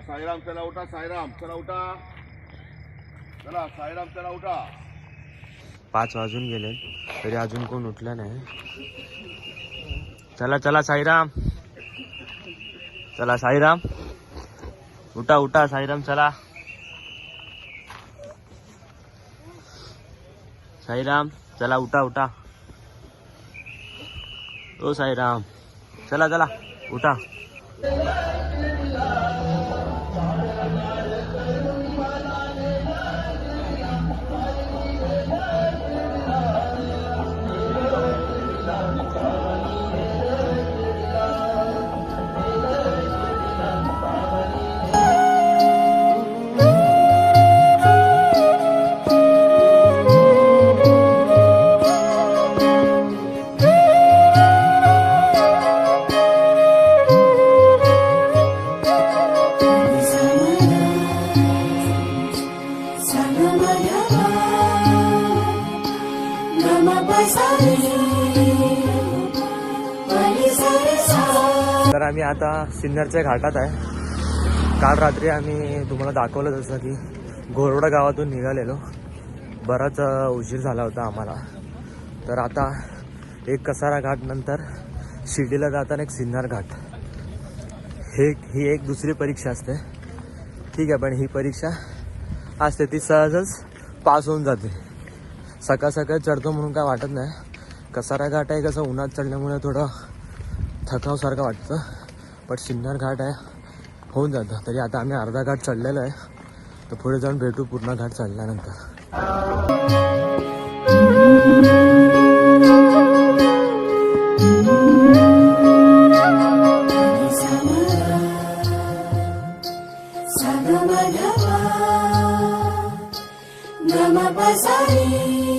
साईराम चला उठा साईराम चला उठा. चला साईराम चला उठा. पाच वाजून गेले तरी अजून कोण उठलं नाही. चला चला साईराम. चला साईराम. उठा उठा साईराम चला. साईराम चला उठा उठा. ओ साईराम. चला चला उठा. आता सिन्नरच्या घाटात आहे. काल रात्री आम्ही तुम्हाला दाखवलं जसं की घोरवडा गावातून निघालेलो. बराच उशीर झाला होता आम्हाला. तर आता एक कसारा घाट नंतर शिर्डीला जाताना एक सिन्नर घाट. हे ही एक दुसरी परीक्षा असते. ठीक आहे पण ही परीक्षा असते ती सहजच पास होऊन जाते. सकाळ सकाळी चढतो म्हणून काय वाटत नाही. कसारा घाट आहे कसं उन्हात चढल्यामुळे थोडं थकावसारखं वाटतं. पण सिन्नर घाट आहे. होऊन जातं. तरी आता आम्ही अर्धा घाट चढलेलो आहे. तर पुढे जाऊन भेटू पूर्ण घाट चढल्यानंतर.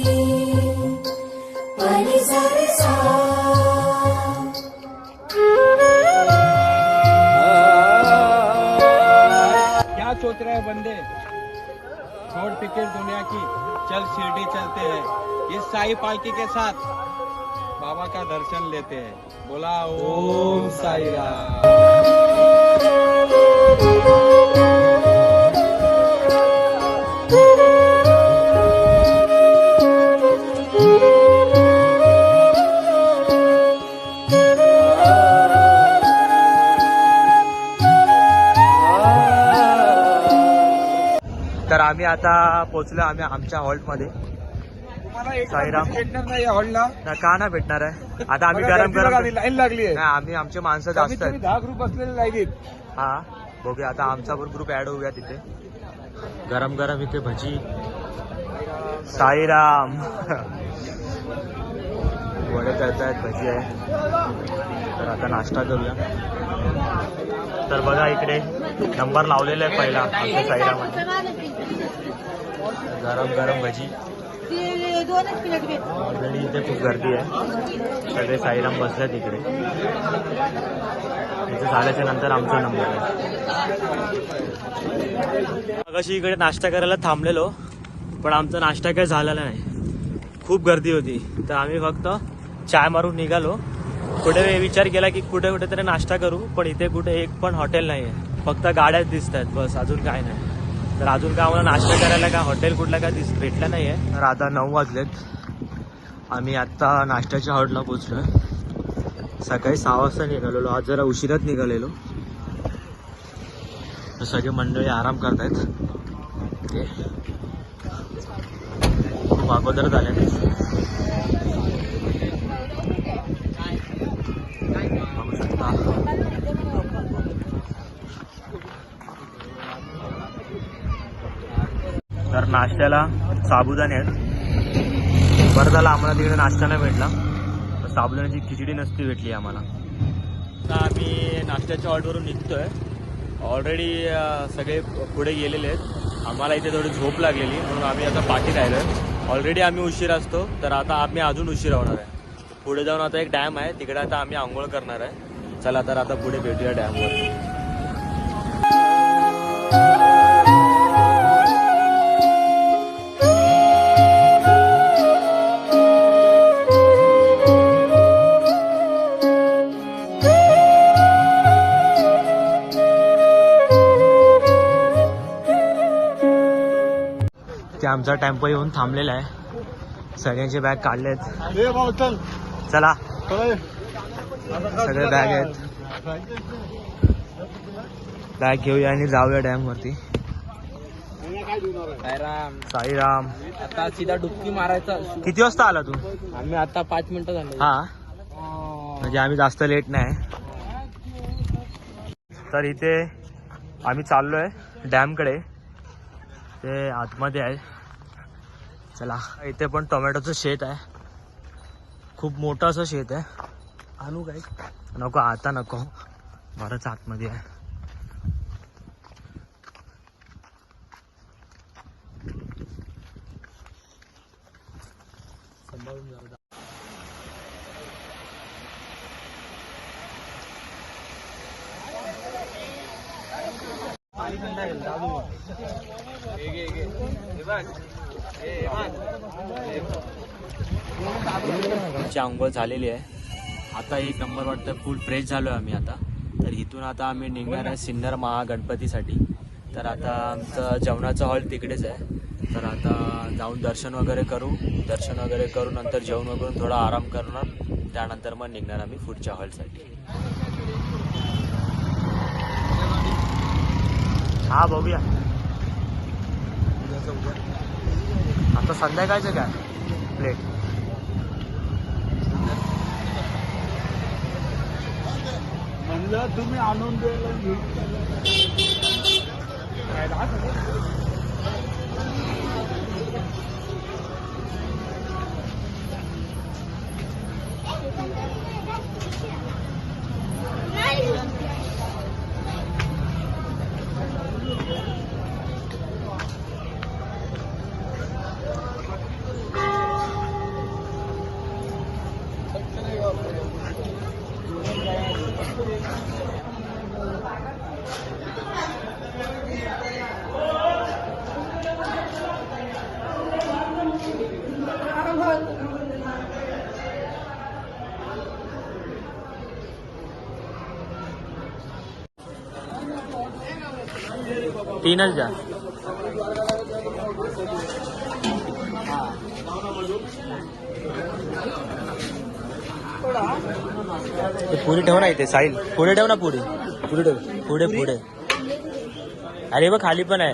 क्या सोच रहे हैं बंदे। छोड़ फ़िक्र दुनिया की। चल शिरडी चलते हैं। इस साई पालकी के साथ बाबा का दर्शन लेते हैं। बोला, ओम साई राम आता पोचलो आम्ही आमच्या हॉल्टमध्ये साईराम. हॉलला. ना का ना भेटणार आहे? आता आम्ही गरम गरम लाईन लागली आहे. आम्ही आमचे माणसं जास्त आहेत. दहा ग्रुप बसलेले लाईनीत. हा बघूया आता आमचा पण ग्रुप ऍड होऊया तिथे. गरम गरम इथे भजी. साईराम. वडे करतायत भजी आहे. तर आता नाश्ता करूया. तर बघा इकडे नंबर लावलेला आहे पहिला आमच्या साईराम गरम गरम भजी. ऑलरेडी इथे खूप गर्दी आहे. सगळे साईराम बसले तिकडे. इथे झाल्याच्यानंतर आमचा नंबर आहे. अगाशी इकडे नाश्ता करायला थांबलेलो पण आमचा नाश्ता काही झालेला नाही. खूप गर्दी होती. तर आम्ही फक्त चाय मारून निघालो. कुठे विचार केला की कुठे कुठे तरी नाश्ता करू पण इथे कुठे एक पण हॉटेल नाही आहे फक्त गाड्याच दिसत आहेत बस. अजून काय नाही. तर अजून काय आम्हाला नाश्ता करायला काय हॉटेल कुठला का दिस भेटलं नाही आहे तर आता नऊ वाजलेत. आम्ही आत्ता नाश्त्याच्या हॉटेलला आहे सकाळी सहा वाजता निघालेलो. आज जरा उशिरात निघालेलो. तर सगळे मंडळी आराम करतायत. ते खूप अगोदर झाले. बघू शकता. तर नाश्त्याला साबुदाणे आहेत. बरं झालं आम्हाला तिकडे नाश्ता नाही भेटला. तर साबुदाण्याची खिचडी नसती भेटली आम्हाला. आता आम्ही नाश्त्याच्या ऑर्डरवरून निघतोय. ऑलरेडी सगळे पुढे गेलेले आहेत. आम्हाला इथे थोडी झोप लागलेली म्हणून आम्ही आता पाठी राहिलोय. ऑलरेडी आम्ही उशीर असतो तर आता आम्ही अजून उशीर होणार आहे. पुढे जाऊन आता एक डॅम आहे तिकडे आता आम्ही आंघोळ करणार आहे. चला तर आता पुढे भेटूया डॅमवर. आमचा टेम्पो येऊन थांबलेला आहे. सगळ्यांचे बॅग काढलेत. चल. सगळे बॅग आहेत. बॅग घेऊया आणि जाऊया डॅम वरती. राम साईराम. आता सीधा डुबकी मारायचा. किती वाजता आला तू? आम्ही आता पाच मिनिटं झाले. हा. म्हणजे आम्ही जास्त लेट नाही. तर इथे आम्ही चाललोय डॅमकडे ते आतमध्ये आहे. चला. इथे पण टोमॅटोचं शेत आहे. खूप मोठं असं शेत आहे. आणू काय? नको आता नको. बरंच आतमध्ये आहे. आमची आंघोळ झालेली आहे. आता एक नंबर वाटतं फुल फ्रेश झालो आहे आम्ही आता. तर इथून आता आम्ही निघणार आहे सिन्नर महागणपतीसाठी. तर आता आमचं जेवणाचा हॉल तिकडेच आहे. तर आता जाऊन दर्शन वगैरे करू. दर्शन वगैरे करू नंतर जेवण वगैरे थोडा आराम करणार. त्यानंतर मग निघणार आम्ही पुढच्या हॉलसाठी. हा बघूया. आता संध्याकाळचं काय? प्लेट तुम्ही आणून द्यायला घेऊन तीनच पुरी ठेव ना इथे साईल पुढे ठेव ना पुरी. पुढे ठेव. पुढे पुढे. अरे बघ खाली पण आहे.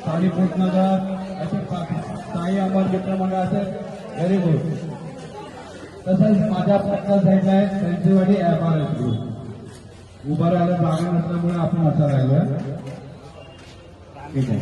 साई पोटनगर असे पा- साई अमर मित्र असेल व्हेरी गुड तसंच माझ्या पटका साईडला आहे सेंचुवाडी एफ आर एस ग्रुप उभं राहायला जागा नसल्यामुळे आपण असं राहिलोय. ठीक आहे.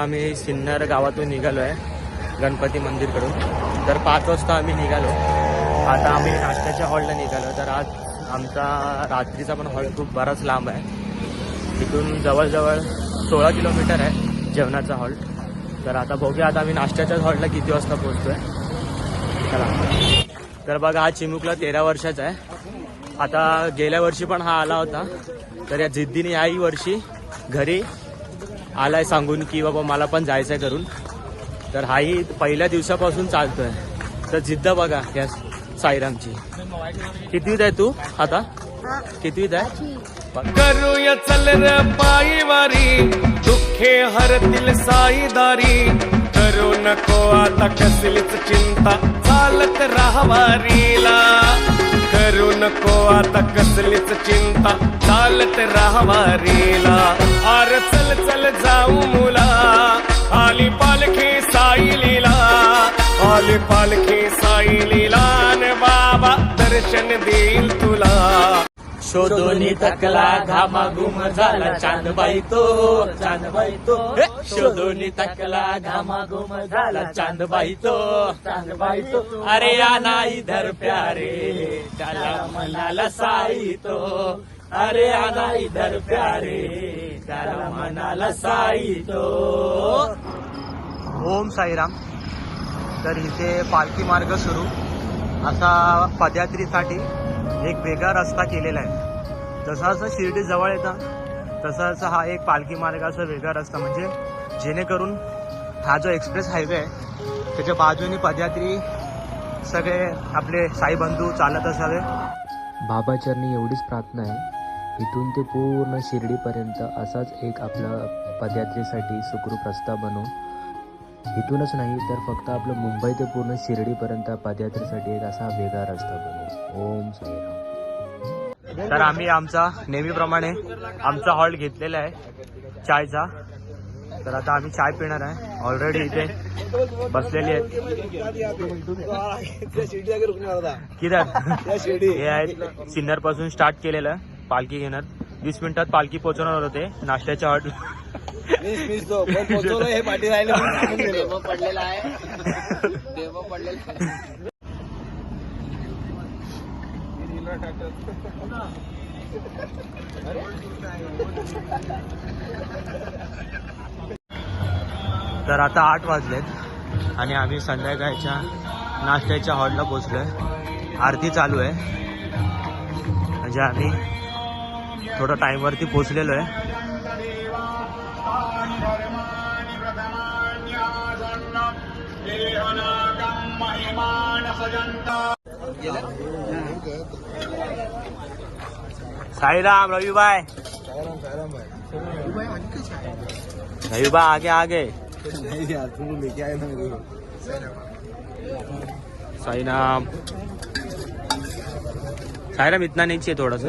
आता आम्ही सिन्नर गावातून निघालो आहे गणपती मंदिरकडून. तर पाच वाजता आम्ही निघालो. आता आम्ही नाश्त्याच्या हॉलला निघालो. तर आज आमचा रात्रीचा पण हॉल खूप बराच लांब आहे. इथून जवळजवळ सोळा किलोमीटर आहे जेवणाचा हॉल. तर आता बघूया आता आम्ही नाश्त्याच्याच हॉलला किती वाजता पोहोचतोय. चला. तर बघा हा चिमुकला तेरा वर्षाचा आहे. आता गेल्या वर्षी पण हा आला होता. तर या जिद्दीने याही वर्षी घरी आलाय सांगून की बाबा मला पण जायचंय करून तर हाही पहिल्या दिवसापासून चालतोय. तर जिद्द बघा या साईरामची. कितवीत आहे तू आता? कितवीत आहे? करूया चल र पायी वारी दुःखे हरतील साईदारी. करू नको आता कसलीच चिंता. चालत राहवारीला. करू नको आता कसलीच चिंता. चालत राहवारीला आर चल चल जाऊ मुला. आली पालखी साई लीला आली पालखी साई लीला न बाबा दर्शन देईल तुला. शोधोनी तकला घामा गुम झाला चांदबाई तो चांदबाई तो! शोधोनी तकला घामा गुम झाला चांदबाई तो चांदबाई तो. अरे या नाही धर प्यारे त्याला म्हणाला साई तो. अरे या नाही धर प्यारे त्याला म्हणाला साई तो. ओम साईराम. तर इथे पालखी मार्ग सुरू. असा पदयात्रीसाठी एक वेगळा रस्ता केलेला आहे. जसा जसा शिर्डी जवळ येतं तसा तसा हा एक पालखी मार्गाचा वेगळा रस्ता. म्हणजे जेणेकरून हा जो एक्सप्रेस हायवे आहे त्याच्या बाजूने पदयात्री सगळे आपले साई बंधू चालत असावे. बाबाचरणी एवढीच प्रार्थना आहे. इथून ते पूर्ण शिर्डीपर्यंत असाच एक आपला पदयात्रेसाठी सुखरूप रस्ता बनवून इथूनच नाही तर फक्त आपलं मुंबई ते पूर्ण शिर्डीपर्यंत पदयात्रेसाठी एक असा वेगळा रस्ता बनवू ओम साईराम. तर आम्ही आमचा नेहमीप्रमाणे आमचा हॉल्ट घेतलेला आहे चायचा. तर आता आम्ही चाय पिणार आहे. ऑलरेडी इथे बसलेली आहेत. किधर हे आहेत सिन्नरपासून स्टार्ट केलेलं. पालखी घेणार. वीस मिनिटात पालखी पोहोचवणार होते. नाश्त्याच्या हॉट हे पाठी राहिले पडलेला आहे. देव पडलेला आहे. तर आता आठ वाजलेत आणि आम्ही संध्याकाळच्या नाश्त्याच्या हॉलला पोचलोय आरती चालू आहे. म्हणजे आम्ही थोडं टाईमवरती पोचलेलो आहे. साईराम रवि भाई आगे आगे. साईराम. साईराम इतना नहीं चाहिए थोड़ा सा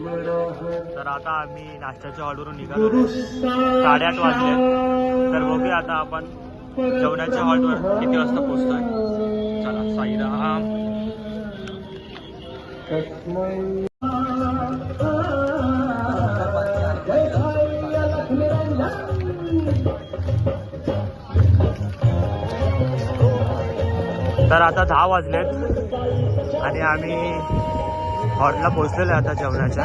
तर आता आम्ही नाश्त्याच्या हॉलवरून निघालो. साडेआठ वाजले. तर बघूया आता आपण जेवणाच्या हॉलवर किती वाजता पोहोचतोय. चला साईराम. तर आता दहा वाजलेत. आणि आम्ही हॉटला पोहोचलेलो आहे आता जेवणाच्या.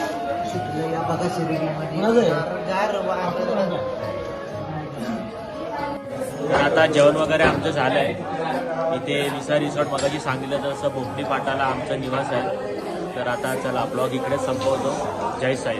आता जेवण वगैरे आमचं झालं आहे इथे विसा रिसॉर्ट मगाशी सांगितलं तसं भोपणी पाटाला आमचं निवास आहे. तर आता चला ब्लॉग इकडेच संपवतो. जय साई.